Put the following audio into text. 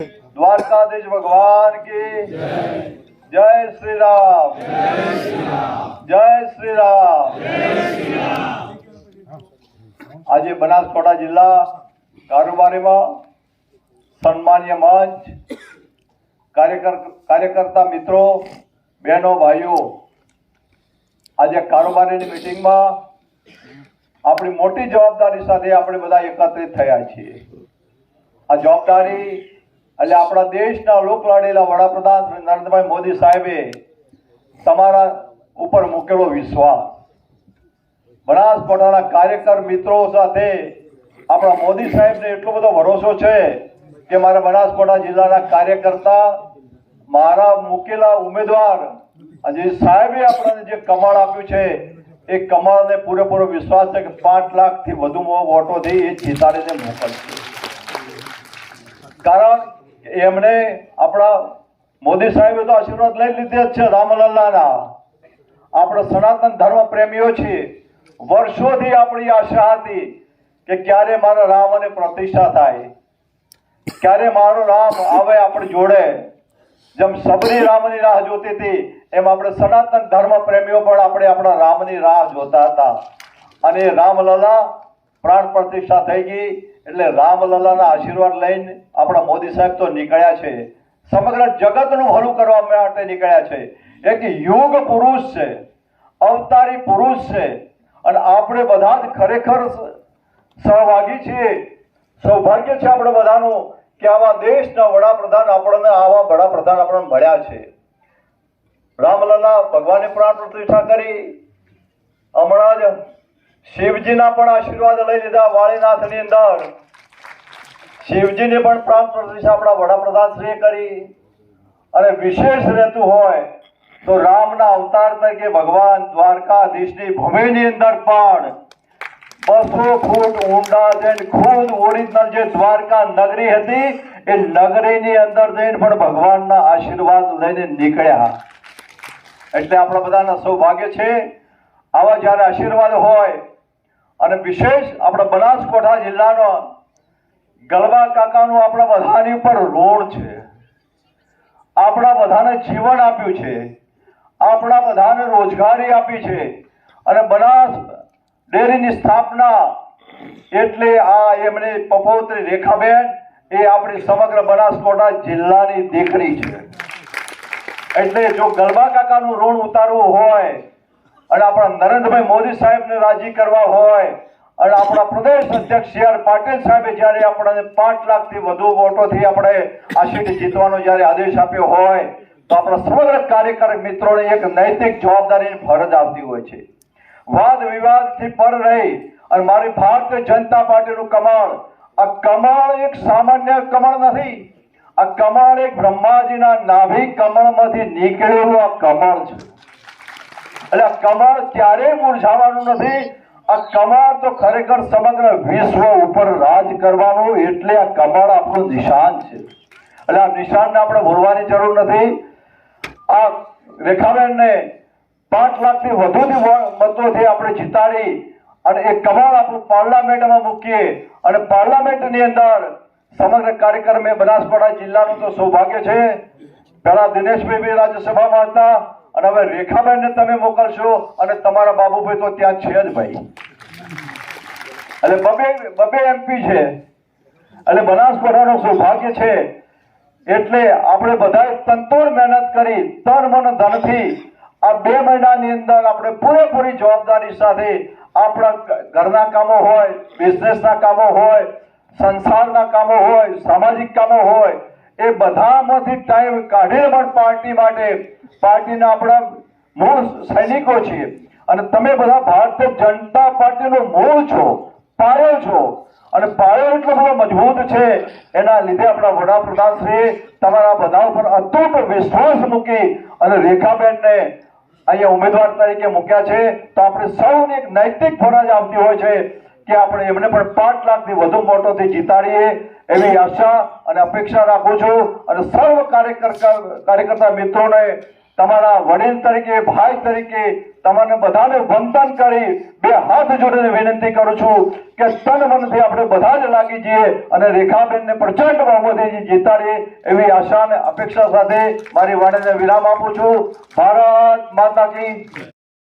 દ્વારકાધીશ ભગવાન કી જય શ્રી રામ જય શ્રી રામ આજે બનાસકાંઠા જિલ્લા કારોબારીમાં સન્માન્ય મંચ કાર્યકર, કાર્યકર્તા મિત્રો, બહેનો, ભાઈઓ, આજે કારોબારીની મિટિંગમાં આપણી મોટી જવાબદારી સાથે આપણે બધા એકત્રિત થયા છીએ. આ જવાબદારી એટલે આપણા દેશના લોકલાડેલા વડાપ્રધાન નરેન્દ્રભાઈ મોદી સાહેબે તમારા ઉપર મૂકેલો વિશ્વાસ. બનાસકાંઠાના કાર્યકર મિત્રો સાથે આપણા મોદી સાહેબને એટલો બધો ભરોસો છે કે મારા બનાસકાંઠા જિલ્લાના કાર્યકર્તા, મારા મૂકેલા ઉમેદવાર, આજે સાહેબે આપણને જે કમાળ આપ્યું છે, એ કમાળને પૂરેપૂરો વિશ્વાસ છે કે પાંચ લાખથી વધુ વોટોથી એ જીતાડીને મોકલશે. કારણ એમણે આપણા મોદી સાહેબે તો આશીર્વાદ લઈ લીધે જ છે રામલલ્લાના આપણે સનાતન ધર્મ પ્રેમીઓ છીએ. વર્ષોથી આપણી આશા હતી કે ક્યારે મારા રામ અને પ્રતિષ્ઠા થાય. ક્યારે મારો રામ આવે આપણી જોડે. જેમ સબરી રામની રાહ જોતી હતી, એમ આપણે સનાતન ધર્મ પ્રેમીઓ પણ આપણે આપણા રામની રાહ જોતા હતા. અને રામલલા પ્રાણ પ્રતિષ્ઠા થઈ ગઈ એટલે રામલલાના આશીર્વાદ લઈને આપણા મોદી સાહેબ તો નીકળ્યા છે. સમગ્ર જગતનું ભલું કરવા માટે નીકળ્યા છે. એક યુગ પુરુષ છે, અવતારી પુરુષ છે અને આપણે બધા જ ખરેખર સહભાગી છીએ. સૌભાગ્ય છે આપણે બધાનું કે આવા દેશના વડાપ્રધાન આપણને આવા વડાપ્રધાન આપણને મળ્યા છે. રામલલા ભગવાને પ્રાણ પ્રતિષ્ઠા કરી. હમણાં જ શિવજીના પણ આશીર્વાદ લઈ લીધા વાળીનાથની અંદર. શિવજીને પણ પ્રાણ પ્રતિષ્ઠા આપણા વડાપ્રધાન શ્રીએ કરી. અને વિશેષ રહેતું હોય તો રામના અવતાર તરીકે ભગવાન દ્વારકાધીશની ભૂમિની અંદર પણ બસો ફૂટ ઊંડા જઈને ખુદ ઓરિજિનલ જે દ્વારકા નગરી હતી, એ નગરીની અંદર જઈને પણ ભગવાનના આશીર્વાદ લઈને નીકળ્યા. એટલે આપણા બધાના સૌભાગ્ય છે. આવા જ્યારે આશીર્વાદ હોય અને વિશેષ આપણા બનાસકાંઠા જિલ્લાનો ગલબા કાકાનું આપણા બધાની ઉપર રોડ છે. આપણા બધાને જીવન આપ્યું છે. આપણા બધાને રોજગારી આપી છે. અને બનાસ ડેરીની સ્થાપના એટલે આ એમની પપોત્રી રેખાબેન એ આપણી સમગ્ર બનાસકાંઠા જિલ્લાની દીકરી છે. એટલે જો ગલબા કાકાનું ઋણ ઉતારવું હોય અને આપણા નરેન્દ્રભાઈ મોદી સાહેબને રાજી કરવા હોય અને આપણા પ્રદેશ અધ્યક્ષ સી આર પાટીલ સાહેબે જ્યારે આપણને પાંચ લાખથી વધુ વોટોથી આપણે આ સીટ જીતવાનો જ્યારે આદેશ આપ્યો હોય, તો આપણા સમગ્ર કાર્યકર મિત્રોને એક નૈતિક જવાબદારીની ફરજ આવતી હોય છે. વાદ વિવાદથી પર રહી અને મારી ભારતીય જનતા પાર્ટીનું કમાણ, આ કમાણ એક સામાન્ય કમળ નથી, આ કમળ એક બ્રહ્માજીના નાભી કમળમાંથી નીકળેલું આ કમળ છે. એટલે કમળ ક્યારેય મુરઝાવાનું નથી. આ કમળ તો ખરેખર સમગ્ર વિશ્વ ઉપર રાજ કરવાનું એટલે આ કમળ આપણું નિશાન છે. એટલે આ નિશાનને આપણે ભૂલવાની જરૂર નથી. આ રેખાબેનને પાંચ લાખથી વધુથી મતોથી આપણે જીતાડી અને એ કમળ આપણું પાર્લામેન્ટમાં મૂકીએ. અને પાર્લામેન્ટની અંદર સમગ્ર કાર્યક્રમ એ બનાસકાંઠા જિલ્લાનું તો સૌભાગ્ય છે. પહેલા દિનેશભાઈ રાજ્યસભામાં હતા. અને હવે રેખાબેનને તમે મોકલશો અને તમારા બાબુભાઈ તો ત્યાં છે જ ભાઈ. એટલે બબે બબે એમપી છે. એટલે બનાસકાંઠાનું સૌભાગ્ય છે. એટલે આપણે બધાએ તંતોડ મહેનત કરી, તન મન ધનથી આ બે મહિનાની અંદર આપણે પૂરેપૂરી જવાબદારી સાથે આપણા ઘરના કામો હોય બિઝનેસના કામો હોય, સંસારના કામો હોય, સામાજિક કામો હોય એ બધામાંથી ટાઈમ કાઢીને પણ પાર્ટી માટે, પાર્ટીના આપણા મૂળ સૈનિકો છીએ. અને તમે બધા ભારતીય જનતા પાર્ટીનો મૂળ છો પાયો છો. અને પાયો એટલો બધો મજબૂત છે. એના લીધે આપણા વડાપ્રધાન શ્રી તમારા બધા ઉપર અતૂટ વિશ્વાસ મૂકી અને રેખાબેનને અહીંયા ઉમેદવાર તરીકે મૂક્યા છે. તો આપણે સૌને એક નૈતિક ફરજ આવતી હોય છે. કે આપણે એમને પણ પાંચ લાખથી વધુ મોટોથી જીતાડીએ એવી આશા અને અપેક્ષા રાખું છું. અને સર્વ કાર્યકર, કાર્યકર્તા મિત્રોને તમારા વડીલ તરીકે, ભાઈ તરીકે તમારે બધાને વંદન કરી બે હાથ જોડીને વિનંતી કરું છું કે તન મનથી આપણે બધા જ લાગી જઈએ અને રેખાબેનને પ્રચંડ બહુમતીથી જીતાડીએ એવી આશા અને અપેક્ષા સાથે મારી વાણીને વિરામ આપું છું. ભારત માતા કી